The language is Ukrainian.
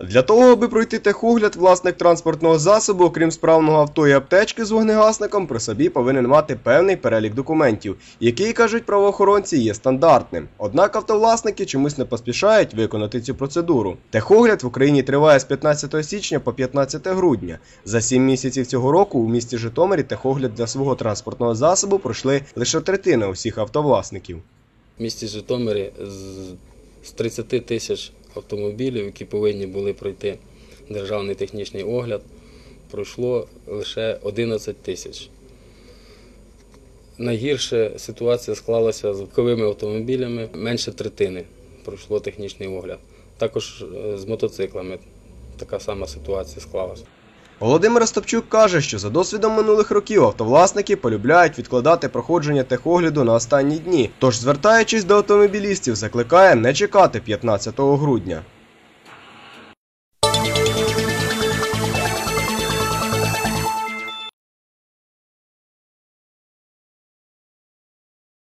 Для того, аби пройти техогляд, власник транспортного засобу, окрім справного авто і аптечки з вогнегасником, при собі повинен мати певний перелік документів, який, кажуть правоохоронці, є стандартним. Однак автовласники чомусь не поспішають виконати цю процедуру. Техогляд в Україні триває з 15 січня по 15 грудня. За 7 місяців цього року у місті Житомирі техогляд для свого транспортного засобу пройшли лише третина усіх автовласників. В місті Житомирі з 30 тисяч автомобілів, які повинні були пройти державний технічний огляд, пройшло лише 11 тисяч. Найгірше ситуація склалася з легковими автомобілями, менше третини пройшло технічний огляд. Також е, з мотоциклами така сама ситуація склалася. Володимир Остапчук каже, що за досвідом минулих років автовласники полюбляють відкладати проходження техогляду на останні дні. Тож, звертаючись до автомобілістів, закликає не чекати 15 грудня.